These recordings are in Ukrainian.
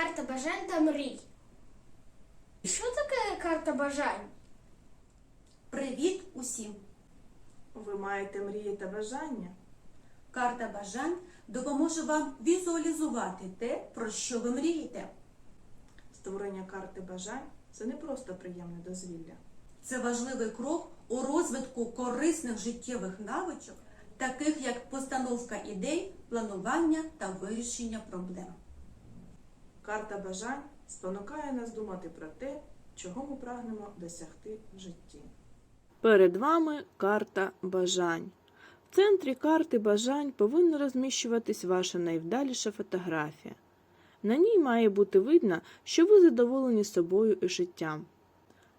карта бажань та мрій. Що таке карта бажань? Привіт усім! Ви маєте мрії та бажання? Карта бажань допоможе вам візуалізувати те, про що ви мрієте. Створення карти бажань це не просто приємне дозвілля. Це важливий крок у розвитку корисних життєвих навичок, таких як постановка ідей, планування та вирішення проблем. Карта бажань спонукає нас думати про те, чого ми прагнемо досягти в житті. Перед вами карта бажань. В центрі карти бажань повинна розміщуватись ваша найвдаліша фотографія. На ній має бути видно, що ви задоволені собою і життям.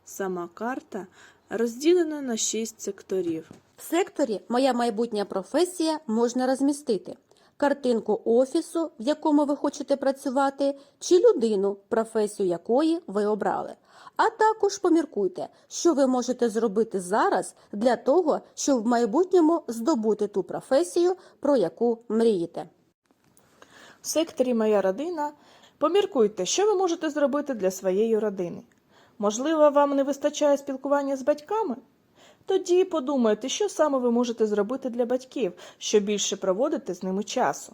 Сама карта розділена на шість секторів. В секторі Моя майбутня професія можна розмістити картинку офісу, в якому ви хочете працювати, чи людину, професію якої ви обрали. А також поміркуйте, що ви можете зробити зараз для того, щоб в майбутньому здобути ту професію, про яку мрієте. В секторі Моя родина поміркуйте, що ви можете зробити для своєї родини. Можливо, вам не вистачає спілкування з батьками? Тоді подумайте, що саме ви можете зробити для батьків, що більше проводити з ними часу.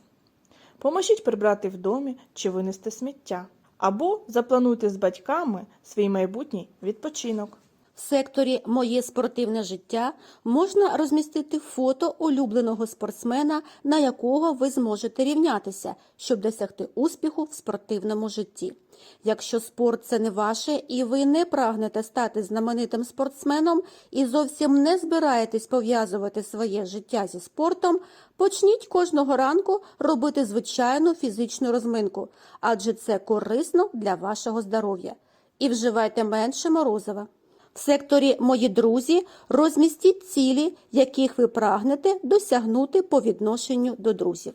Поможіть прибрати в домі чи винести сміття. Або заплануйте з батьками свій майбутній відпочинок. В секторі Моє спортивне життя можна розмістити фото улюбленого спортсмена, на якого ви зможете рівнятися, щоб досягти успіху в спортивному житті. Якщо спорт це не ваше і ви не прагнете стати знаменитим спортсменом і зовсім не збираєтесь пов'язувати своє життя зі спортом, почніть кожного ранку робити звичайну фізичну розминку, адже це корисно для вашого здоров'я. І вживайте менше морозива. В секторі Мої друзі розмістіть цілі, яких ви прагнете досягнути по відношенню до друзів.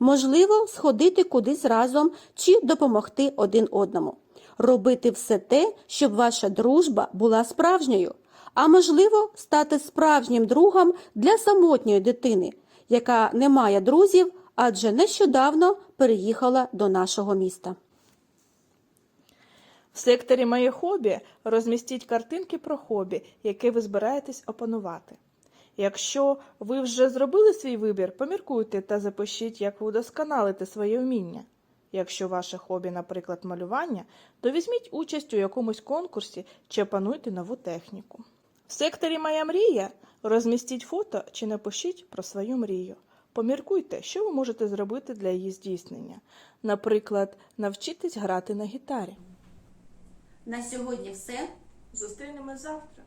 Можливо, сходити кудись разом чи допомогти один одному. Робити все те, щоб ваша дружба була справжньою, а можливо, стати справжнім другом для самотньої дитини, яка не має друзів, адже нещодавно переїхала до нашого міста. В секторі Моє хобі розмістіть картинки про хобі, яке ви збираєтесь опанувати. Якщо ви вже зробили свій вибір, поміркуйте та запишіть, як ви удосконалите своє вміння. Якщо ваше хобі, наприклад, малювання, то візьміть участь у якомусь конкурсі чи опануйте нову техніку. В секторі Моя мрія розмістіть фото чи напишіть про свою мрію. Поміркуйте, що ви можете зробити для її здійснення. Наприклад, навчитись грати на гітарі. На сьогодні все. Зустрінемось завтра.